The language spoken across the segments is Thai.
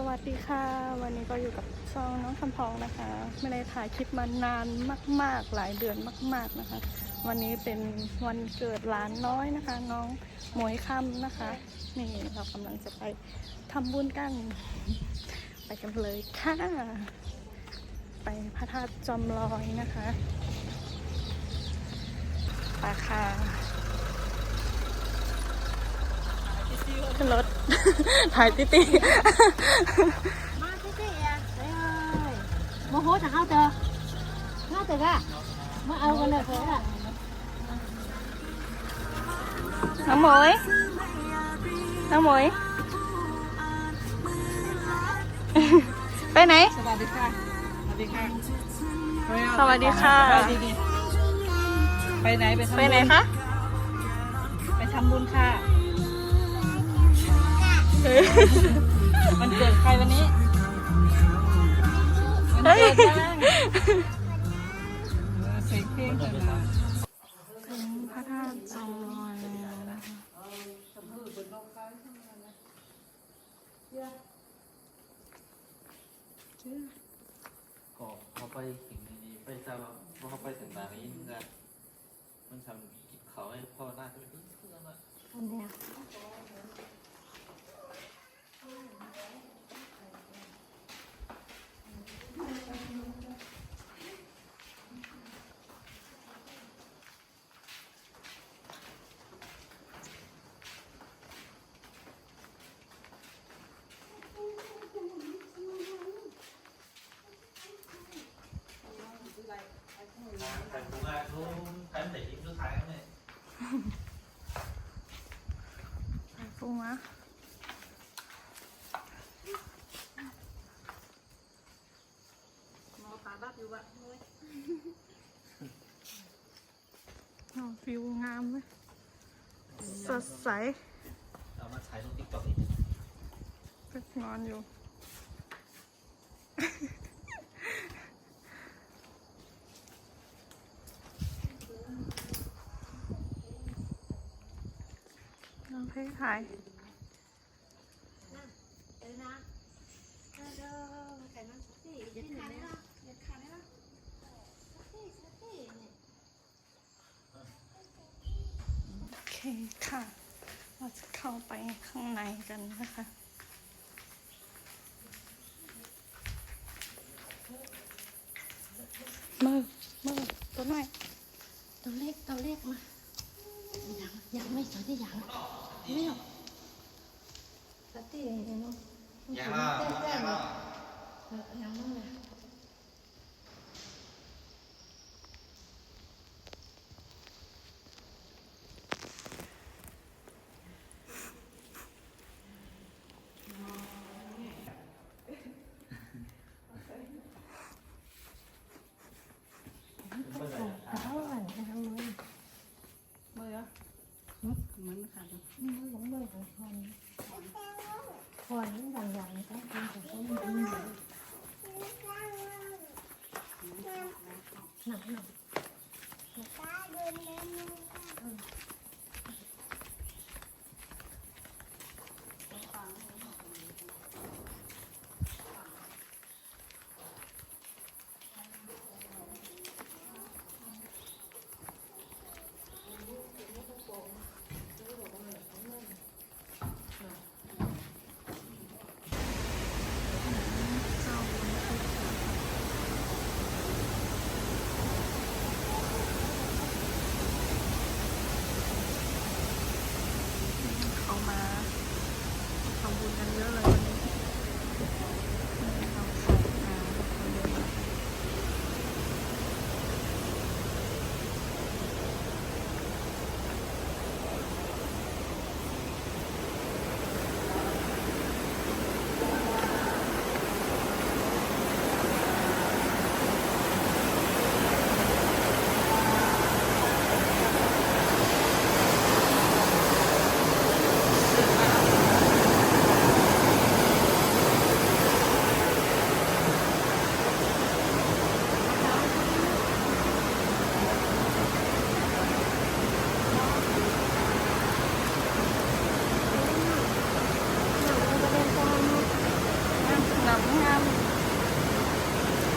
สวัสดีค่ะ วันนี้ก็อยู่กับช่องน้องคำพองนะคะ ไม่ได้ถ่ายคลิปมานานมาก ๆ หลายเดือนมาก ๆนะคะ วันนี้เป็นวันเกิดหลานน้อยนะคะ น้องหมวยคำนะคะ นี่เรากำลังจะไปทำบุญกัน ไปกันเลยค่ะ ไปพระธาตุจอมลอยนะคะไปค่ะ ขึ้นรถ ถ่ายติ๊ตี้มาสิสิอะไปเอ้ยโมโหจะเข้าเจอเข้าเจออะมาเอากันเลยเถอะน้องหมวยน้องหมวยไปไหน สวัสดีค่ะ สวัสดีค่ะ สวัสดีค่ะสวัสดีดีไปไหนไปทำไปไหนคะ ไปทำบุญค่ะ มันเกิดใครวันนี้มันเกิดยังเอเสียงเพลงเกิดมาถึงพระธาตุจอมลอยแล้วนะคะก็เขาไปถึงนี้ไปทราบว่าเขาไปถึงตานี้นะมันทำกินเขาให้พ่อหน้าจะไปที่เพื่อนอะอันเนี้ย แต่ผมว่าเขาใช้แต่ยิ้มสุดท้ายเขาเนี่ย ไปฟูมะอ๋อฟิวงามเลยสดใส เอามาใช้ลงติ๊กต็อกอีก ก็นอนอยู่ น้องเพลงถ่าย เออนะเออเด้อมาแต่นั่งสิอย่าขาดนะอย่าขาดนะสิสิเนี่ยโอเคค่ะ เราจะเข้าไปข้างในกันนะคะมือมือตัวน่อยตัวเลขตัวเลขมายังยังไม่สวยที่ยัง ไม่หรอกสติเนาะยังล่ะยังล่ะ เออยังไม่เลย เขาอ่านทำมือ เมื่อ เหมือนขาดมือหลงมือของคนคนบางอย่างก็เป็นของคนหนักหนักหนัก คุณนั้น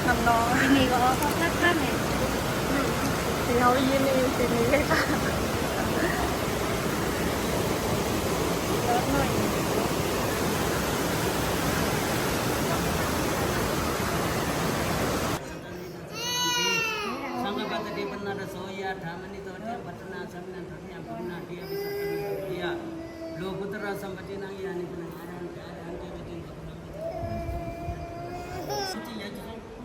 น้ำน้องนี่ก็เอาพัก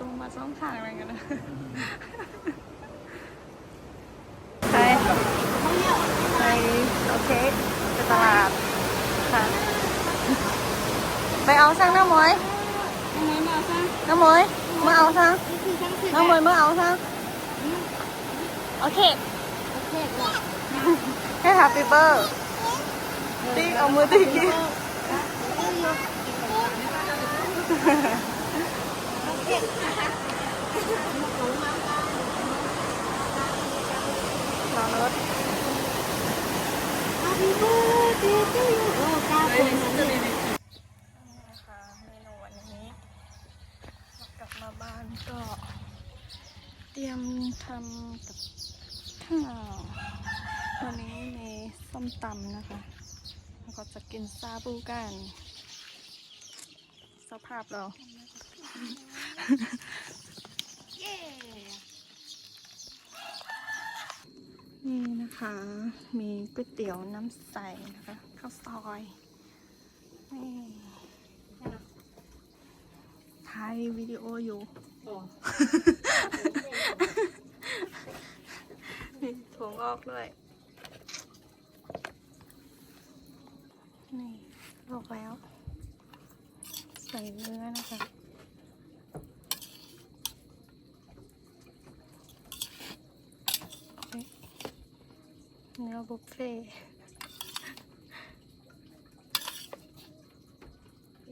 ตรงมาช่องทางอะไรกันนะไปไปโอเคไปตลาดค่ะ ไปเอาซังน้ำหมวยน้ำหมวยมาเอาซังน้ำหมวยมาเอาซังโอเคโอเคก่อนให้แฮปปี้เบอร์ติ๊กเอามือติ๊ก กินรถ Happy birthday to you โอ้เก้าคนนะเนี่ยนะคะเมนูวันนี้กลับมาบ้านก็ เตรียมทำกับข้าววันนี้มีส้มตำนะคะแล้วก็จะกินซาบูกัน สภาพเรา นี่นะคะ มีก๋วยเตี๋ยวน้ำใสนะคะ ข้าวซอยนี่ถ่ายวิดีโออยู่มีถั่วงอกด้วย นี่ลอกแล้ว ใส่เนื้อนะคะเอ๊ะ เนื้อบุฟเฟ่ต์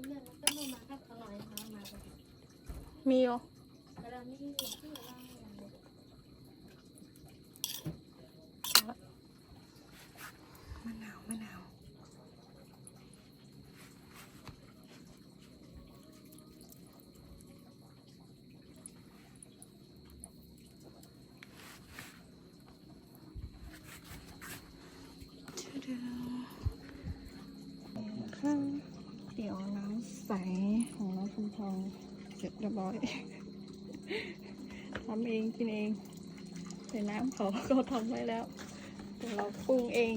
เนี่ยแล้วก็มาครับอร่อยมามาแบบ มีอยู่ แต่เราไม่ได้เรียนที่เราเรียนเลย มะนาวมะนาว ข้าวเตี๋ยวน้ำ ใสของน้ำองชมทองเสร็จเรียบร้อยทำเองกินเองใส่น้ำเขาก็ทำไว้แล้วแต่เราปรุงเอง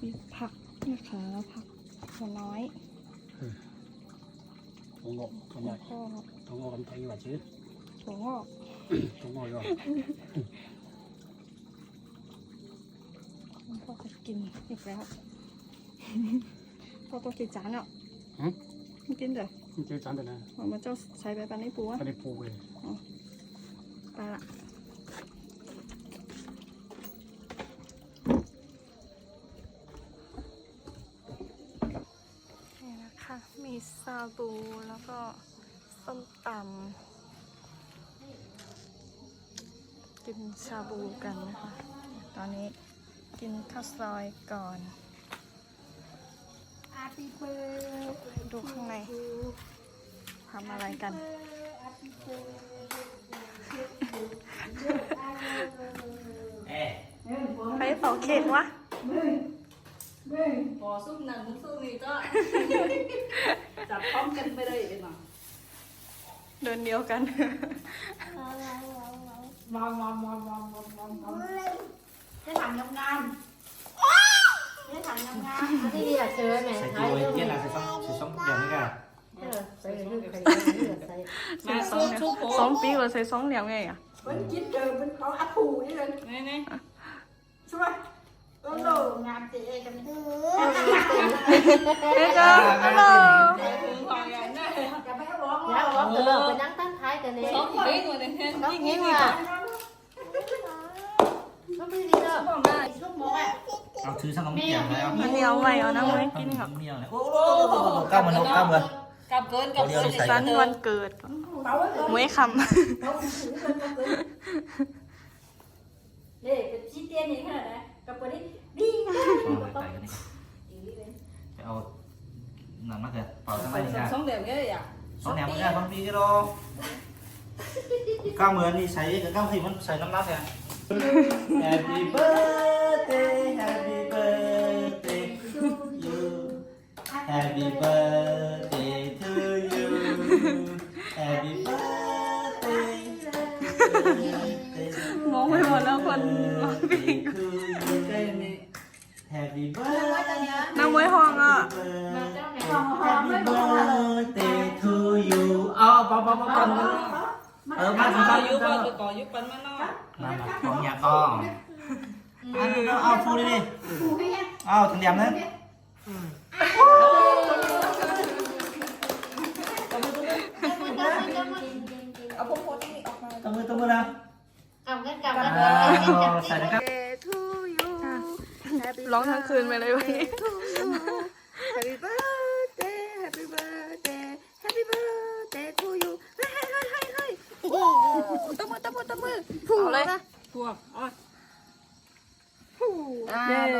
มีผักนะคะผักส่วนน้อยถั่วงอกถั่วหอกถั่วงอกกันไปหว่าชื่อถั่วงอกถั่วงอกก็พอจะกินอีกแล้วพอตัวงกินจานอะ ไม่กินเลยไมันเจอจันแต่นะมันเจ้าใช้ไปปันในปูอะปันในปูเลยไปละนี่นะคะ มีซาบูแล้วก็ส้มตำกินชาบูกันนะคะ ตอนนี้กินข้าวซอยก่อน ดูข้างในทำอะไรกัน Eh, ไปเป่าเค้กวะพอซุ่มนั่นซุ่มนี่ก็จับพร้อมกันไปเลยเอ็มอะเดินเดียวกันวางวางวางวางวางวางวางได้ถังงาม งามได้ถังงามงามที่นี่อะเจอไหมใส่ท้ายตัวเรื่องเย็นนี้อะใส่ซ่องใส่ซ่องอย่างนี้กันเออใส่เรื่องใครเรื่องใส่ใส่สองเหลี่ยมสองปีกว่าใส่สองเหลี่ยมไงอะมันกินเดิมมันเอาอัดผูนี่เลยนี่นี่ใช่ไหมโอ้โหงามเจ๊กันเออเฮ้ยก็ฮัลโหลอย่าไปร้องอย่าบอกเออไปนั่งตั้งท้ายกันเลยต้องเงี้ยว่ะก็ไม่ดีเด้อลูกหมูอะเอาถือช่างน้ำเกี่ยวแล้วมันเหนียวใหม่เอานะมวยกินกับเมียวเลยโอ้โหก้าวมันก้ามันกับเกินกับเกินสันวันเกิดเตาไว้เลยมวยคเตาถือเด็กเป็นชิ้เตี้ยนี่ขนาดไหนกับคนนี้ดีมากไปเอาหนังมาเถอะเป่าทำไมเนี่ยสองเดี๋ยวนี้อะสองแหนมไม่ได้บางทีก็ก้าเหมือนนี่ใช้กับก้าวที่มันใส่น้ำรักเนี่ย Happy birthday Happy birthday to you Happy birthday to you Happy birthday ำมองไปหมดแล้วคนร้องเพลง to you Happy birthday นางมวยห้องอะ Happy birthday to you เอาเป่า เป่าเป่าเป่าเออมาถึงต่เราออยุยู่บกันต่อยุบปันมาเนาะมาของอยากก็อันนี้เอาฟูดิดิเอาถึงเดียมนั้นเอาพวกโพนี่ออกมาตบมือตบมือนะกำกันกำกันอ้าวใส่นะครับร้องทั้งคืนไปเลยวันนี้ Happy birthday Happy birthday Happy birthday to you เฮ้ยเฮ้ยเฮ้ยเฮ้ยตบมือ ตบมือตบมือเอาเลยพวกอ๋อ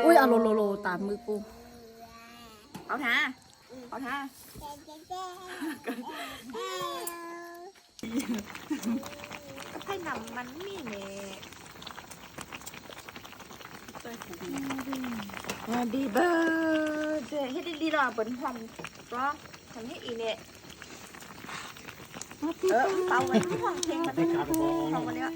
อุ้ยเอาโลโลโลตามมือกูเอาท่าเอาท่าให้นำมันนี่เน่ Happy birthday เฮ็ดดีๆล่ะเปิ้นพร้อมก็ทำให้อีเนี่ย เออเป่าไว้พร้อมเพลงมาด้วยพร้อมกันแล้